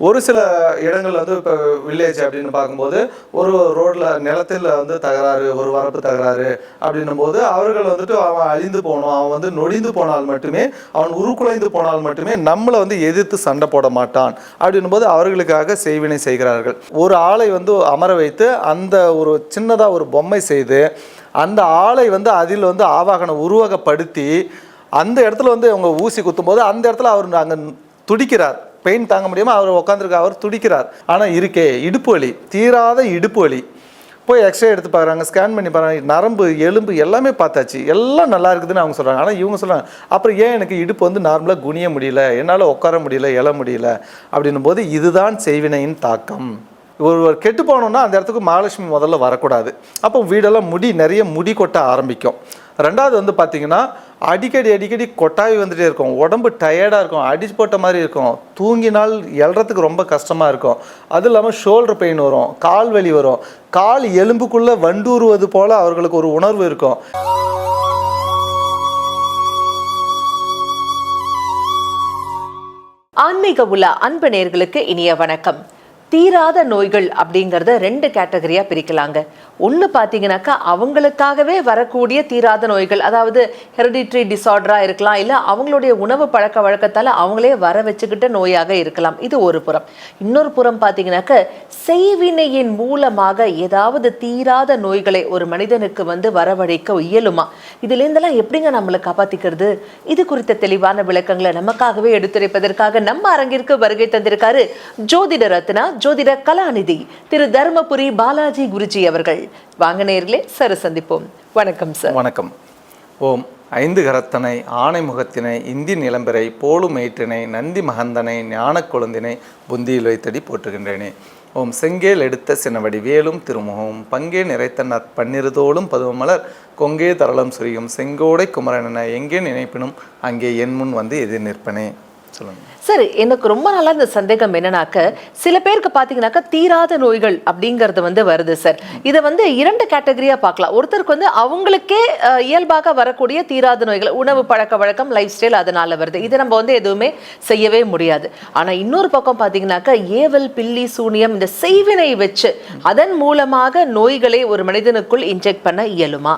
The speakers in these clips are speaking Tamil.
ஒரு சில இடங்கள்ல வந்து இப்போ வில்லேஜ் அப்படின்னு பார்க்கும்போது ஒரு ரோட்ல நிலத்தில் வந்து தகராறு ஒரு வரப்பு தகராறு அப்படின்னும் போது அவர்கள் வந்துட்டு அவன் அழிந்து போனோம் அவன் வந்து நொடிந்து போனால் மட்டுமே அவன் உருக்குலைந்து போனால் மட்டுமே நம்மளை வந்து எதிர்த்து சண்டை போட மாட்டான் அப்படின்னும் போது அவர்களுக்காக செய்வினை செய்கிறார்கள். ஒரு ஆளை வந்து அமர வைத்து அந்த ஒரு சின்னதாக ஒரு பொம்மை செய்து அந்த ஆளை வந்து அதில் வந்து ஆவாகனம் உருவகப்படுத்தி அந்த இடத்துல வந்து அவங்க ஊசி குத்தும்போது அந்த இடத்துல அவர் அங்கே துடிக்கிறார். பெயின் தாங்க முடியாமல் அவர் உட்காந்துருக்க அவர் துடிக்கிறார். ஆனால் இருக்கே இடுப்பு வலி தீராத இடுப்பு வலி. போய் எக்ஸ்ரே எடுத்து பார்க்குறாங்க ஸ்கேன் பண்ணி பாருங்க நரம்பு எலும்பு எல்லாமே பார்த்தாச்சு. எல்லாம் நல்லா இருக்குதுன்னு அவங்க சொல்கிறாங்க ஆனால் இவங்க சொல்கிறாங்க அப்புறம் ஏன் எனக்கு இடுப்பு வந்து நார்மலாக குனிய முடியல? என்னால் உட்கார முடியல? எழ முடியல? அப்படின்னும் போது இதுதான் செய்வினையின் தாக்கம். ஒருவர் கெட்டு போனோம்னா அந்த இடத்துக்கு மகாலட்சுமி முதல்ல வரக்கூடாது. அப்போ வீடெல்லாம் முடி நிறைய முடி கொட்ட ஆரம்பிக்கும். ரெண்டாவது வந்து பார்த்திங்கன்னா அடிக்கடி அடிக்கடி கொட்டாவி வந்துகிட்டே இருக்கும். உடம்பு டயர்டாக இருக்கும். அடிச்சு போட்ட மாதிரி இருக்கும். தூங்கினால் எழுறதுக்கு ரொம்ப கஷ்டமாக இருக்கும். அதுவும் இல்லாமல் ஷோல்டர் பெயின் வரும். கால் வலி வரும். கால் எலும்புக்குள்ளே வண்டூறுவது போல் அவர்களுக்கு ஒரு உணர்வு இருக்கும். ஆன்மீக உலா அன்பு நேர்களுக்கு இனிய வணக்கம். தீராத நோய்கள் அப்படிங்கிறத ரெண்டு கேட்டகரியாக பிரிக்கலாங்க. ஒன்று பார்த்தீங்கன்னாக்கா அவங்களுக்காகவே வரக்கூடிய தீராத நோய்கள் அதாவது ஹெரிடிட்ரி டிசார்டராக இருக்கலாம் இல்லை அவங்களுடைய உணவு பழக்க வழக்கத்தால் அவங்களே வர வச்சுக்கிட்ட நோயாக இருக்கலாம். இது ஒரு புறம். இன்னொரு புறம் பார்த்தீங்கன்னாக்க செய்வினையின் மூலமாக ஏதாவது தீராத நோய்களை ஒரு மனிதனுக்கு வந்து வரவழைக்க இயலுமா? இதுலேருந்தெல்லாம் எப்படிங்க நம்மளை காப்பாற்றிக்கிறது இது குறித்த தெளிவான விளக்கங்களை நமக்காகவே எடுத்துரைப்பதற்காக நம்ம அரங்கிற்கு வருகை தந்திருக்காரு ஜோதிட ரத்னா ஜோதிட கலாநிதி திரு தர்மபுரி பாலாஜி குருஜி அவர்கள். வாங்க நேர்களே சர சந்திப்போம். வணக்கம் சார் வணக்கம். ஓம் ஐந்து கரத்தனை ஆணை முகத்தினை இந்தி நிலம்பிறை போலும் மேற்றினை நந்தி மகந்தனை ஞான கொழுந்தினை புந்தியில் வைத்தடி போற்றுகின்றேனே. ஓம் செங்கேல் எடுத்த சினவடி வேலும் திருமுகம் பங்கே நிறைத்த நற்பன்னிருதோளும் பதுவமலர் கொங்கே தரளம் சுரியும் செங்கோடை குமரனென எங்கே நினைப்பினும் அங்கே என் முன் வந்து எதிர் நிற்பனே. சார் எனக்கு ரொம்ப நாளா இந்த சந்தேகம் என்னன்னாக்க சில பேருக்கு பாத்தீங்கன்னாக்கா தீராத நோய்கள் அப்படிங்கறது வந்து வருது சார் இதை வந்து இரண்டு கேட்டகரியா பார்க்கலாம். ஒருத்தருக்கு வந்து அவங்களுக்கே இயல்பாக வரக்கூடிய தீராத நோய்கள் உணவு பழக்க வழக்கம் லைஃப் ஸ்டைல் அதனால வருது. இது நம்ம வந்து எதுவுமே செய்யவே முடியாது. ஆனா இன்னொரு பக்கம் பாத்தீங்கன்னாக்கா ஏவல் பில்லி சூனியம் இந்த செய்வினை வச்சு அதன் மூலமாக நோய்களை ஒரு மனிதனுக்குள் இன்ஜெக்ட் பண்ண இயலுமா?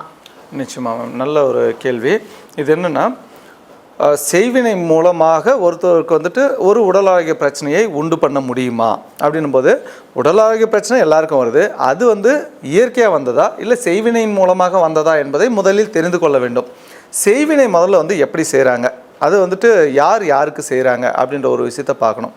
நிச்சயமா மேம் நல்ல ஒரு கேள்வி. இது என்னன்னா செய்வினை மூலமாக ஒருத்தருக்கு வந்துட்டு ஒரு உடல் ஆரோக்கிய பிரச்சனையை உண்டு பண்ண முடியுமா? அப்படின்னும் போது உடல் ஆரோக்கிய பிரச்சனை எல்லாருக்கும் வருது. அது வந்து இயற்கையாக வந்ததா? இல்லை செய்வினையின் மூலமாக வந்ததா என்பதை முதலில் தெரிந்து கொள்ள வேண்டும். செய்வினை முதல்ல வந்து எப்படி செய்கிறாங்க அது வந்துட்டு யார் யாருக்கு செய்கிறாங்க அப்படின்ற ஒரு விஷயத்தை பார்க்கணும்.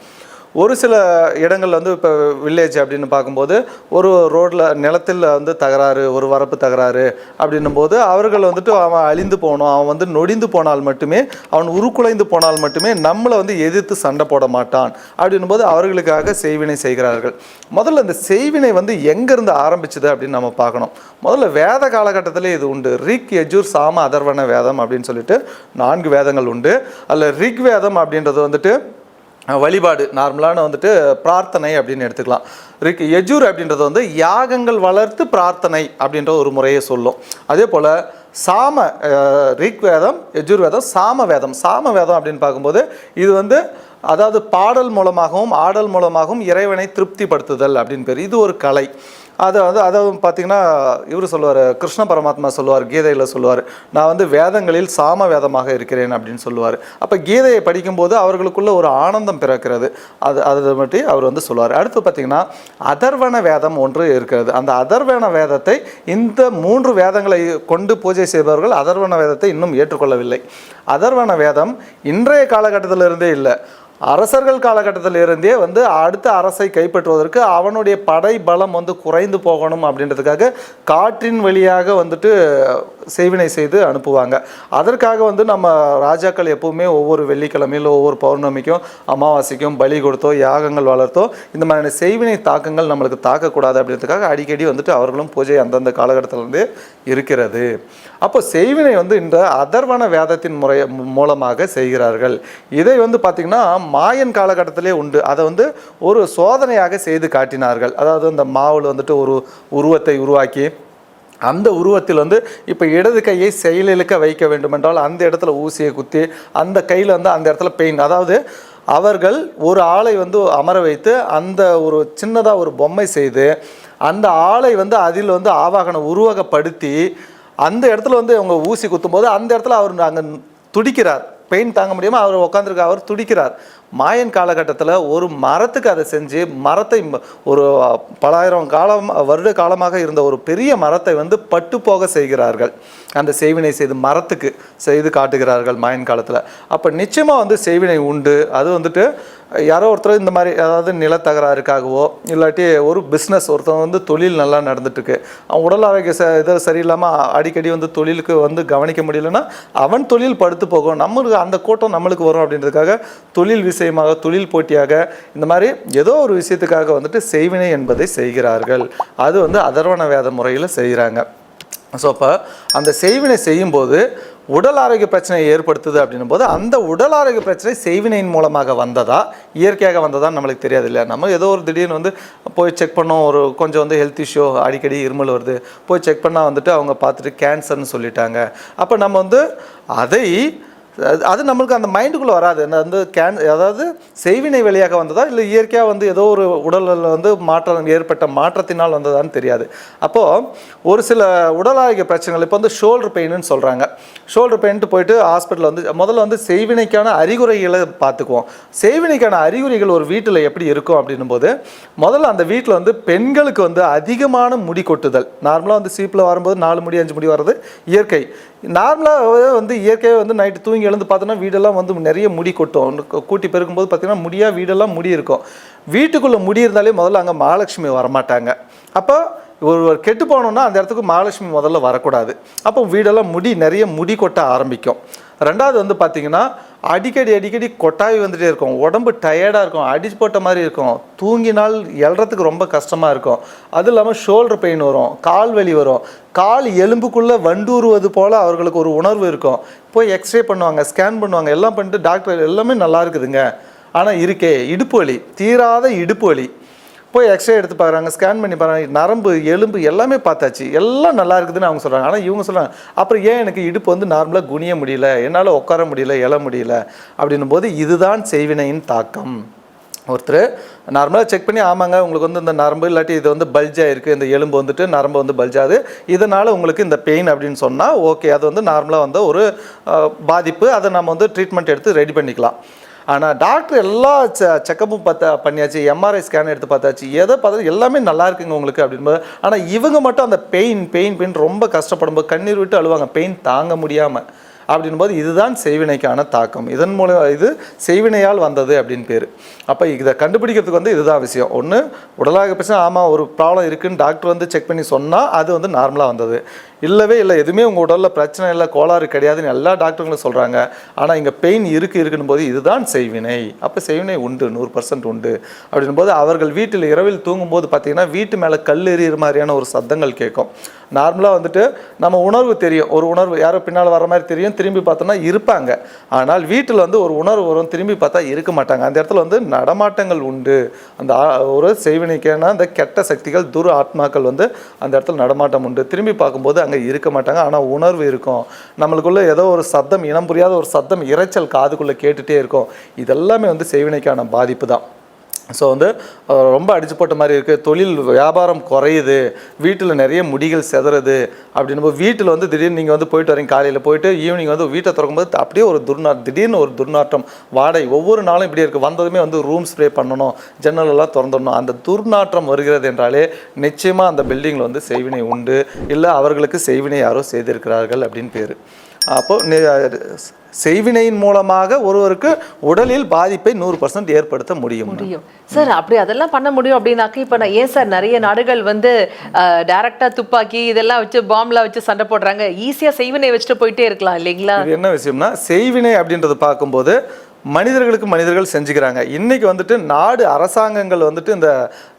ஒரு சில இடங்கள்ல வந்து இப்போ வில்லேஜ் அப்படின்னு பார்க்கும்போது ஒரு ரோட்டில் நிலத்தில் வந்து தகராறு ஒரு வரப்பு தகராறு அப்படின்னும் போது அவர்கள் வந்துட்டு அவன் அழிந்து போகணும் அவன் வந்து நொடிந்து போனால் மட்டுமே அவன் உருக்குலைந்து போனால் மட்டுமே நம்மளை வந்து எதிர்த்து சண்டை போட மாட்டான் அப்படின்னும் போது அவர்களுக்காக செய்வினை செய்கிறார்கள். முதல்ல இந்த செய்வினை வந்து எங்கேருந்து ஆரம்பிச்சது அப்படின்னு நம்ம பார்க்கணும். முதல்ல வேத காலகட்டத்தில் இது உண்டு. ரிக் எஜூர் சாம அதர்வன வேதம் அப்படின்னு சொல்லிட்டு நான்கு வேதங்கள் உண்டு. அதில் ரிக் வேதம் அப்படின்றது வந்துட்டு வழிபாடு நார்மலான வந்துட்டு பிரார்த்தனை அப்படின்னு எடுத்துக்கலாம். ரிக் யஜூர் அப்படின்றது வந்து யாகங்கள் வளர்த்து பிரார்த்தனை அப்படின்ற ஒரு முறையை சொல்லும். அதே போல் சாம ரிக் வேதம் யஜுர் வேதம் சாம வேதம். சாம வேதம் அப்படின்னு பார்க்கும்போது இது வந்து அதாவது பாடல் மூலமாகவும் ஆடல் மூலமாகவும் இறைவனை திருப்திப்படுத்துதல் அப்படின்னு பேர். இது ஒரு கலை. அதை வந்து அதாவது பார்த்தீங்கன்னா இவர் சொல்லுவார் கிருஷ்ண பரமாத்மா சொல்லுவார் கீதையில் சொல்லுவார் நான் வந்து வேதங்களில் சாம வேதமாக இருக்கிறேன் அப்படின்னு சொல்லுவார். அப்போ கீதையை படிக்கும்போது அவர்களுக்குள்ள ஒரு ஆனந்தம் பிறக்கிறது. அது அதை பற்றி அவர் வந்து சொல்லுவார். அடுத்து பார்த்தீங்கன்னா அதர்வன வேதம் ஒன்று இருக்கிறது. அந்த அதர்வன வேதத்தை இந்த மூன்று வேதங்களை கொண்டு பூஜை செய்பவர்கள் அதர்வன வேதத்தை இன்னும் ஏற்றுக்கொள்ளவில்லை. அதர்வன வேதம் இன்றைய காலகட்டத்திலிருந்தே இல்லை. அரசர்கள் காலகட்டத்தில் இருந்தே வந்து அடுத்த அரசை கைப்பற்றுவதற்கு அவனுடைய படை பலம் வந்து குறைந்து போகணும் அப்படின்றதுக்காக காற்றின் வழியாக வந்துட்டு செய்வினை செய்து அனுப்புவாங்க. அதற்காக வந்து நம்ம ராஜாக்கள் எப்பவுமே ஒவ்வொரு வெள்ளிக்கிழமையில் ஒவ்வொரு பௌர்ணமிக்கும் அமாவாசைக்கும் பலி கொடுத்தோ யாகங்கள் வளர்த்தோ இந்த மாதிரியான செய்வினை தாக்கங்கள் நம்மளுக்கு தாக்கக்கூடாது அப்படின்றதுக்காக அடிக்கடி வந்துட்டு அவர்களும் பூஜை அந்தந்த காலகட்டத்திலிருந்தே இருக்கிறது. அப்போ செய்வினை வந்து இந்த அதர்வன வேதத்தின் முறை மூலமாக செய்கிறார்கள். இதை வந்து பார்த்திங்கன்னா மாயன் காலகட்டத்திலே உண்டு. அதை வந்து ஒரு சோதனையாக செய்து காட்டினார்கள். அதாவது அந்த மாவில் வந்துட்டு ஒரு உருவத்தை உருவாக்கி அந்த உருவத்தில் வந்து இப்போ இடது கையை செயலிழுக்க வைக்க வேண்டுமென்றால் அந்த இடத்துல ஊசியை குத்தி அந்த கையில் வந்து அந்த இடத்துல பெயின் அதாவது அவர்கள் ஒரு ஆளை வந்து அமர வைத்து அந்த ஒரு சின்னதாக ஒரு பொம்மை செய்து அந்த ஆளை வந்து அதில் வந்து ஆவாகனம் உருவகப்படுத்தி அந்த இடத்துல வந்து அவங்க ஊசி குத்தும்போது அந்த இடத்துல அவர் அங்கே துடிக்கிறார். பெயின் தாங்க முடியாமல் அவர் உட்காந்துருக்க அவர் துடிக்கிறார். மாயன் காலகட்டத்தில் ஒரு மரத்துக்கு அதை செஞ்சு மரத்தை ம- ஒரு பலாயிரம் காலம் வருட காலமாக இருந்த ஒரு பெரிய மரத்தை வந்து பட்டு போக செய்கிறார்கள். அந்த செய்வினை செய்து மரத்துக்கு செய்து காட்டுகிறார்கள் மாயன் காலத்தில். அப்போ நிச்சயமாக வந்து செய்வினை உண்டு. அது வந்துட்டு யாரோ ஒருத்தர் இந்த மாதிரி அதாவது நிலத்தகராறுக்காகவோ இல்லாட்டி ஒரு பிஸ்னஸ் ஒருத்தன் வந்து தொழில் நல்லா நடந்துட்டுருக்கு. அவன் உடல் ஆரோக்கிய ச இது சரியில்லாமல் அடிக்கடி வந்து தொழிலுக்கு வந்து கவனிக்க முடியலன்னா அவன் தொழில் படுத்து போகும். நம்மளுக்கு அந்த கூட்டம் நம்மளுக்கு வரும் அப்படின்றதுக்காக தொழில் விஷயமாக தொழில் போட்டியாக இந்த மாதிரி ஏதோ ஒரு விஷயத்துக்காக வந்துட்டு செய்வினை என்பதை செய்கிறார்கள். அது வந்து அதர்வண வேத முறையில் செய்கிறாங்க ஸோ அப்போ அந்த செய்வினை செய்யும்போது உடல் ஆரோக்கிய பிரச்சனையை ஏற்படுத்துது அப்படின்னும் போது அந்த உடல் ஆரோக்கிய பிரச்சனை செய்வினையின் மூலமாக வந்ததா? இயற்கையாக வந்ததா நம்மளுக்கு தெரியாது இல்லையா? நம்ம ஏதோ ஒரு திடீர்னு வந்து போய் செக் பண்ணோம் ஒரு கொஞ்சம் வந்து ஹெல்த் இஷ்யூ அடிக்கடி இருமல் வருது. போய் செக் பண்ணால் வந்துட்டு அவங்க பார்த்துட்டு கேன்சர்னு சொல்லிட்டாங்க. அப்போ நம்ம வந்து அதை அது- அது நம்மளுக்கு அந்த மைண்டுக்குள்ளே வராது. அந்த வந்து கேன் அதாவது செய்வினை வழியாக வந்ததா? இல்லை இயற்கையாக வந்து ஏதோ ஒரு உடலில் வந்து மாற்றம் ஏற்பட்ட மாற்றத்தினால் வந்ததான்னு தெரியாது. அப்போது ஒரு சில உடல் ஆரோக்கிய பிரச்சனைகள் இப்போ வந்து ஷோல்டர் பெயின்னு சொல்கிறாங்க ஷோல்டர் பெயின்ட்டு போயிட்டு ஹாஸ்பிட்டலில் வந்து முதல்ல வந்து செய்வினைக்கான அறிகுறிகளை பார்த்துக்குவோம். செய்வினைக்கான அறிகுறிகள் ஒரு வீட்டில் எப்படி இருக்கும் அப்படின்னும் போது முதல்ல அந்த வீட்டில் வந்து பெண்களுக்கு வந்து அதிகமான முடி கொட்டுதல். நார்மலாக வந்து சீப்பில் வரும்போது நாலு முடி அஞ்சு முடி வர்றது இயற்கை. நார்மலாக வந்து இயற்கையாக வந்து நைட்டு தூங்கி எழுந்து பார்த்தோன்னா வீடெல்லாம் வந்து நிறைய முடி கொட்டும். கூட்டி பெருக்கும்போது பார்த்தீங்கன்னா முடியாக வீடெல்லாம் முடி இருக்கும். வீட்டுக்குள்ளே முடி இருந்தாலே முதல்ல அங்கே மகாலட்சுமி வரமாட்டாங்க. அப்போ ஒரு கெட்டு போனோம்னா அந்த இடத்துக்கு மகாலட்சுமி முதல்ல வரக்கூடாது. அப்போ வீடெல்லாம் முடி நிறைய முடி கொட்ட ஆரம்பிக்கும். ரெண்டாவது வந்து பார்த்தீங்கன்னா அடிக்கடி அடிக்கடி கொட்டாவி வந்துகிட்டே இருக்கும். உடம்பு டயர்டாக இருக்கும். அடிச்சு போட்ட மாதிரி இருக்கும். தூங்கினால் எழறதுக்கு ரொம்ப கஷ்டமாக இருக்கும். அது இல்லாமல் ஷோல்டர் பெயின் வரும். கால் வலி வரும். கால் எலும்புக்குள்ளே வண்டூறுவது போல் அவர்களுக்கு ஒரு உணர்வு இருக்கும். போய் எக்ஸ்ரே பண்ணுவாங்க ஸ்கேன் பண்ணுவாங்க எல்லாம் பண்ணிட்டு டாக்டர் எல்லாமே நல்லா இருக்குதுங்க. ஆனால் இருக்கே இடுப்பு வலி. தீராத இடுப்பு வலி. போய் எக்ஸ்ரே எடுத்து பார்க்குறாங்க ஸ்கேன் பண்ணி பார்க்குறாங்க நரம்பு எலும்பு எல்லாமே பார்த்தாச்சு. எல்லாம் நல்லா இருக்குதுன்னு அவங்க சொல்கிறாங்க ஆனால் இவங்க சொல்கிறாங்க அப்புறம் ஏன் எனக்கு இடுப்பு வந்து நார்மலாக குனிய முடியல? என்னால் உட்கார முடியல எழ முடியல? அப்படின்னும் போது இதுதான் செய்வினையின் தாக்கம். ஒருத்தர் நார்மலாக செக் பண்ணி ஆமாங்க உங்களுக்கு வந்து இந்த நரம்பு இல்லாட்டி இது வந்து பல்ஜாக இருக்குது இந்த எலும்பு வந்துட்டு நரம்பு வந்து பல்ஜாது இதனால் உங்களுக்கு இந்த பெயின் அப்படின்னு சொன்னால் ஓகே அது வந்து நார்மலாக வந்து ஒரு பாதிப்பு. அதை நம்ம வந்து ட்ரீட்மெண்ட் எடுத்து ரெடி பண்ணிக்கலாம். ஆனால் டாக்டர் எல்லா செ செக்கப்பும் பார்த்தா பண்ணியாச்சு எம்ஆர்ஐ ஸ்கேன் எடுத்து பார்த்தாச்சு எதை பார்த்தா எல்லாமே நல்லா இருக்குங்க உங்களுக்கு அப்படின்போது. ஆனால் இவங்க மட்டும் அந்த பெயின் பெயின் பெயின் ரொம்ப கஷ்டப்படும்போது கண்ணீர் விட்டு அழுவாங்க. பெயின் தாங்க முடியாமல் அப்படின்போது இதுதான் செய்வினைக்கான தாக்கம். இதன் மூலம் இது செய்வினையால் வந்தது அப்படின்னு பேர். அப்போ இதை கண்டுபிடிக்கிறதுக்கு வந்து இதுதான் விஷயம். ஒன்று உடலாக பிரச்சனை ஆமாம் ஒரு ப்ராப்ளம் இருக்குதுன்னு டாக்டர் வந்து செக் பண்ணி சொன்னால் அது வந்து நார்மலாக வந்தது. இல்லவே இல்லை எதுவுமே உங்கள் உடலில் பிரச்சனை இல்லை கோளாறு கிடையாதுன்னு எல்லா டாக்டருங்களும் சொல்கிறாங்க ஆனால் இங்கே பெயின் இருக்குது இருக்குன்னு போது இதுதான் செய்வினை. அப்போ செய்வினை உண்டு நூறு பர்சன்ட் உண்டு. அப்படின்னும் போது அவர்கள் வீட்டில் இரவில் தூங்கும்போது பார்த்தீங்கன்னா வீட்டு மேலே கல் எறிகிற மாதிரியான ஒரு சத்தங்கள் கேட்கும். நார்மலாக வந்துட்டு நம்ம உணர்வு தெரியும். ஒரு உணர்வு யாரோ பின்னால் வர மாதிரி தெரியும். திரும்பி பார்த்தோன்னா இருப்பாங்க. ஆனால் வீட்டில் வந்து ஒரு உணர்வு வரும். திரும்பி பார்த்தா இருக்க மாட்டாங்க. அந்த இடத்துல வந்து நடமாட்டங்கள் உண்டு. அந்த ஒரு செய்வினைக்கான அந்த கெட்ட சக்திகள் துரு ஆத்மாக்கள் வந்து அந்த இடத்துல நடமாட்டம் உண்டு. திரும்பி பார்க்கும்போது அங்கே இருக்க மாட்டாங்க. ஆனால் உணர்வு இருக்கும். நம்மளுக்குள்ள ஏதோ ஒரு சத்தம் இனம் புரியாத ஒரு சத்தம் இரைச்சல் காதுக்குள்ளே கேட்டுகிட்டே இருக்கும். இதெல்லாமே வந்து செய்வினைக்கான பாதிப்பு தான். ஸோ வந்து ரொம்ப அடிச்சு போட்ட மாதிரி இருக்குது தொழில் வியாபாரம் குறையுது. வீட்டில் நிறைய முடிகள் செதறது அப்படின்னு வீட்டில் வந்து திடீர்னு நீங்கள் வந்து போயிட்டு வரீங்க. காலையில் போயிட்டு ஈவினிங் வந்து வீட்டை திறக்கும்போது அப்படியே ஒரு துர்நா திடீர்னு ஒரு துர்நாற்றம் வாடை ஒவ்வொரு நாளும் இப்படி இருக்குது வந்ததுமே வந்து ரூம் ஸ்ப்ரே பண்ணணும் ஜன்னலெல்லாம் திறந்துடணும். அந்த துர்நாற்றம் வருகிறது என்றாலே நிச்சயமாக அந்த பில்டிங்கில் வந்து செய்வினை உண்டு. இல்லை அவர்களுக்கு செய்வினை யாரோ செய்திருக்கிறார்கள் அப்படின்னு பேர். அப்போது செய்வினையின் மூலமாக ஒருவருக்கு உடலில் பாதிப்பை நூறு பர்சன்ட் ஏற்படுத்த முடியும்? முடியும். சார் அப்படி அதெல்லாம் பண்ண முடியும் அப்படின்னாக்க இப்ப நான் ஏன் சார் நிறைய நாடுகள் வந்து டைரக்டா துப்பாக்கி இதெல்லாம் வச்சு பாம்லாம் வச்சு சண்டை போடுறாங்க. ஈஸியா செய்வினை வச்சுட்டு போயிட்டே இருக்கலாம் இல்லைங்களா? என்ன விஷயம்னா செய்வினை அப்படின்றத பார்க்கும்போது மனிதர்களுக்கு மனிதர்கள் செஞ்சுக்கிறாங்க. இன்றைக்கி வந்துட்டு நாடு அரசாங்கங்கள் வந்துட்டு இந்த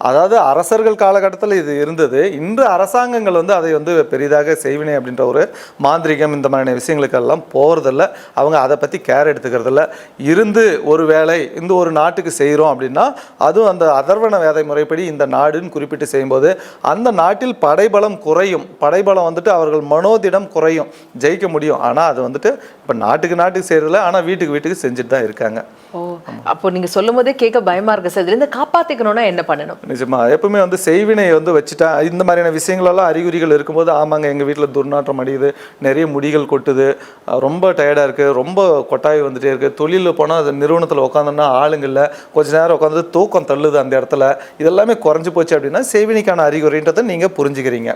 அதாவது அரசர்கள் காலகட்டத்தில் இது இருந்தது. இன்று அரசாங்கங்கள் வந்து அதை வந்து பெரிதாக செய்வினை அப்படின்ற ஒரு மாந்திரிகம் இந்த மாதிரியான விஷயங்களுக்கெல்லாம் போகிறதில்ல அவங்க அதை பற்றி கேர் எடுத்துக்கிறதில்ல. இருந்து ஒரு வேலை இந்த ஒரு நாட்டுக்கு செய்கிறோம் அப்படின்னா அதுவும் அந்த அதர்வண வேதை முறைப்படி இந்த நாடுன்னு குறிப்பிட்டு செய்யும்போது அந்த நாட்டில் படைபலம் குறையும். படைபலம் வந்துட்டு அவர்கள் மனோதிடம் குறையும். ஜெயிக்க முடியும். ஆனால் அது வந்துட்டு இப்போ நாட்டுக்கு நாட்டுக்கு செய்கிறதில்ல ஆனால் வீட்டுக்கு வீட்டுக்கு செஞ்சுட்டு தான் இருக்குது இருக்காங்க. அப்போ நீங்க சொல்லும் போதே கேட்க பயமா இருக்கு சார். இதுல இருந்து காப்பாத்திக்கணும்னா என்ன பண்ணணும்? நிஜமா. எப்பவுமே வந்து செய்வினை வந்து வச்சுட்டா இந்த மாதிரியான விஷயங்களெல்லாம் அறிகுறிகள் இருக்கும்போது ஆமாங்க எங்கள் வீட்டில் துர்நாற்றம் அடியுது நிறைய முடிகள் கொட்டுது ரொம்ப டயர்டாக இருக்குது ரொம்ப கொட்டாய் வந்துட்டே இருக்குது தொழிலில் போனால் அது நிறுவனத்தில் உட்காந்தோன்னா ஆளுங்க இல்லை. கொஞ்ச நேரம் உட்காந்து தூக்கம் தள்ளுது அந்த இடத்துல. இதெல்லாமே குறைஞ்சு போச்சு அப்படின்னா செய்வினைக்கான அறிகுறின்றதை நீங்கள் புரிஞ்சுக்கிறீங்க.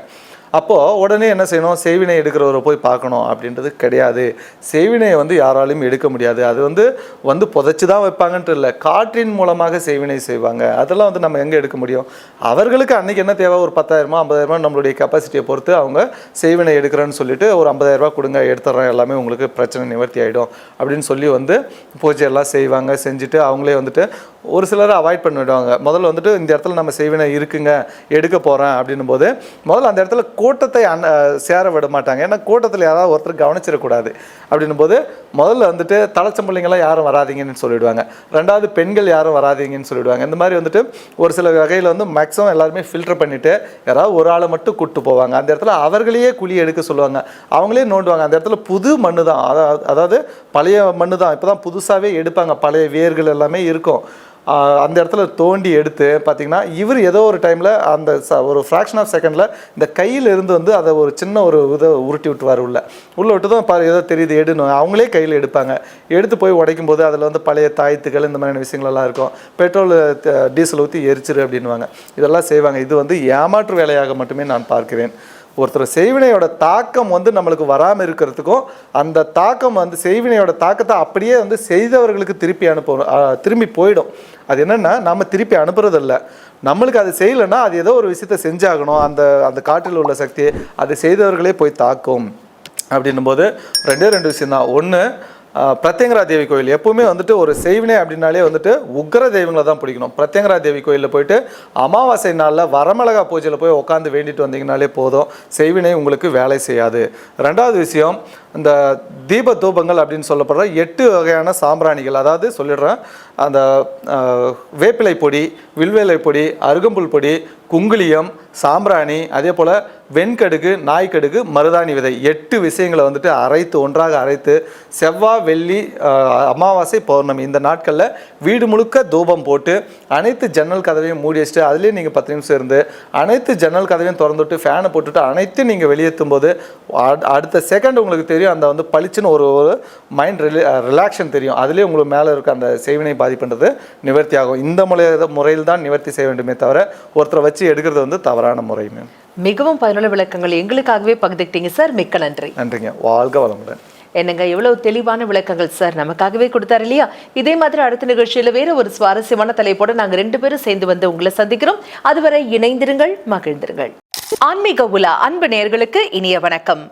அப்போது உடனே என்ன செய்யணும்? செய்வினை எடுக்கிறவரை போய் பார்க்கணும். அப்படின்றது கிடையாது. செய்வினையை வந்து யாராலையும் எடுக்க முடியாது. அது வந்து வந்து புதைச்சி தான் வைப்பாங்கன்ட்டு இல்லை. காற்றின் மூலமாக செய்வினை செய்வாங்க. அதெல்லாம் வந்து நம்ம எங்கே எடுக்க முடியும்? அவர்களுக்கு அன்றைக்கி என்ன தேவை? ஒரு பத்தாயிரமா ஐம்பதாயிரமா நம்மளுடைய கெப்பாசிட்டியை பொறுத்து அவங்க செய்வினை எடுக்கிறேன்னு சொல்லிட்டு ஒரு ஐம்பதாயிரரூபா கொடுங்க எடுத்துட்றேன் எல்லாமே உங்களுக்கு பிரச்சனை நிவர்த்தி ஆகிடும் அப்படின்னு சொல்லி வந்து பூஜையெல்லாம் செய்வாங்க. செஞ்சுட்டு அவங்களே வந்துட்டு ஒரு சிலர் அவாய்ட் பண்ணிவிடுவாங்க முதல்ல வந்துட்டு இந்த இடத்துல நம்ம செய்வினை இருக்குங்க எடுக்க போகிறேன் அப்படின்னும் போது முதல்ல அந்த இடத்துல கூட்டத்தை அன் சேர விட மாட்டாங்க. ஏன்னா கூட்டத்தில் யாராவது ஒருத்தர் கவனிச்சிடக்கூடாது. அப்படின்னும் போது முதல்ல வந்துட்டு தலைச்சம்பிள்ளைங்களாம் யாரும் வராதிங்கன்னு சொல்லிவிடுவாங்க ரெண்டாவது பெண்கள் யாரும் வராதிங்கன்னு சொல்லிவிடுவாங்க இந்த மாதிரி வந்துட்டு ஒரு சில வகையில் வந்து மேக்ஸிமம் எல்லாருமே ஃபில்டர் பண்ணிவிட்டு யாராவது ஒரு ஆளை மட்டும் கூட்டு போவாங்க. அந்த இடத்துல அவர்களையே குழி எடுக்க சொல்லுவாங்க. அவங்களே நோண்டுவாங்க. அந்த இடத்துல புது மண்ணு தான் அதாவது அதாவது பழைய மண்ணு தான் இப்போ தான் புதுசாகவே எடுப்பாங்க. பழைய வேர்கள் எல்லாமே இருக்கும். அந்த இடத்துல தோண்டி எடுத்து பார்த்தீங்கன்னா இவர் ஏதோ ஒரு டைமில் அந்த ச- ஒரு ஃப்ராக்ஷன் ஆஃப் செகண்டில் இந்த கையில் இருந்து வந்து அதை ஒரு சின்ன ஒரு இதை உருட்டி விட்டுவார் உள்ள. உள்ள விட்டு தான் பாரு ஏதோ தெரியுது எடுன்னு. அவங்களே கையில் எடுப்பாங்க. எடுத்து போய் உடைக்கும் போது அதில் வந்து பழைய தாய்த்துக்கள் இந்த மாதிரியான விஷயங்களெல்லாம் இருக்கும். பெட்ரோல் டீசல் ஊற்றி எரிச்சிரு அப்படின்வாங்க இதெல்லாம் செய்வாங்க. இது வந்து ஏமாற்று வேலையாக மட்டுமே நான் பார்க்கிறேன். ஒருத்தர் செய்வினையோட தாக்கம் வந்து நம்மளுக்கு வராமல் இருக்கிறதுக்கும் அந்த தாக்கம் வந்து செய்வினையோட தாக்கத்தை அப்படியே வந்து செய்தவர்களுக்கு திருப்பி அனுப்பணும் திரும்பி போயிடும். அது என்னென்னா நம்ம திருப்பி அனுப்புறதில்ல. நம்மளுக்கு அது செய்யலைன்னா அது ஏதோ ஒரு விஷயத்த செஞ்சாகணும். அந்த அந்த காற்றில் உள்ள சக்தி அதை செய்தவர்களே போய் தாக்கும். அப்படின்னும் போது ரெண்டே ரெண்டு விஷயம் தான் ஒன்று பிரத்யங்கரா தேவி கோயில் எப்பவுமே வந்துட்டு ஒரு செய்வினை அப்படின்னாலே வந்துட்டு உக்ர தெய்வங்களை தான் பிடிக்கணும். பிரத்யங்கரா தேவி கோயிலில் போயிட்டு அமாவாசை நாளில் வரமிளகா பூஜையில் போய் உட்காந்து வேண்டிட்டு வந்தீங்கனாலே போதும். செய்வினை உங்களுக்கு வேலை செய்யாது. ரெண்டாவது விஷயம் இந்த தீப தூபங்கள் அப்படின்னு சொல்லப்படுற எட்டு வகையான சாம்பிராணிகள். அதாவது சொல்லிடுறேன் அந்த வேப்பிலை பொடி வில்வேலை பொடி அருகம்புல் பொடி குங்குளியம் சாம்பிராணி அதே போல் வெண்கடுகு நாய்க்கடுகு மருதாணி விதை. எட்டு விஷயங்களை வந்துட்டு அரைத்து ஒன்றாக அரைத்து செவ்வாய் வெள்ளி அமாவாசை பௌர்ணமி இந்த நாட்களில் வீடு முழுக்க தூபம் போட்டு அனைத்து ஜன்னல் கதவையும் மூடி வச்சுட்டு அதுலேயே நீங்கள் பத்து நிமிஷம் இருந்து அனைத்து ஜன்னல் கதவையும் திறந்துவிட்டு ஃபேனை போட்டுட்டு அனைத்தையும் நீங்கள் வெளியேற்றும் போது அடுத்த செகண்ட் உங்களுக்கு தெரியும் அந்த வந்து பளிச்சுன்னு ஒரு ஒரு மைண்ட் ரிலே ரிலாக்ஷன் தெரியும். அதுலேயே உங்களுக்கு மேலே இருக்க அந்த செய்வினை பாதிப்புன்றது நிவர்த்தி ஆகும் இந்த முறை முறையில் தான் நிவர்த்தி செய்ய வேண்டுமே தவிர ஒருத்தரை வச்சு எடுக்கிறது வந்து தவறான முறை மேம் மிகவும் பயனுள்ள விளக்கங்கள் எங்களுக்காகவே பகிர்ந்துக்கிட்டீங்க சார் மிக்க நன்றி. நன்றிங்க. வாழ்க வளமுடன். என்னங்க எவ்வளவு தெளிவான விளக்கங்கள் சார் நமக்காகவே கொடுத்தாரு இல்லையா? இதே மாதிரி அடுத்த நிகழ்ச்சியில வேற ஒரு சுவாரஸ்யமான தலைப்போட நாங்க ரெண்டு பேரும் சேர்ந்து வந்து உங்களை சந்திக்கிறோம். அதுவரை இணைந்திருங்கள் மகிழ்ந்திருங்கள். ஆன்மீக உலா அன்பு நேயர்களுக்கு இனிய வணக்கம்.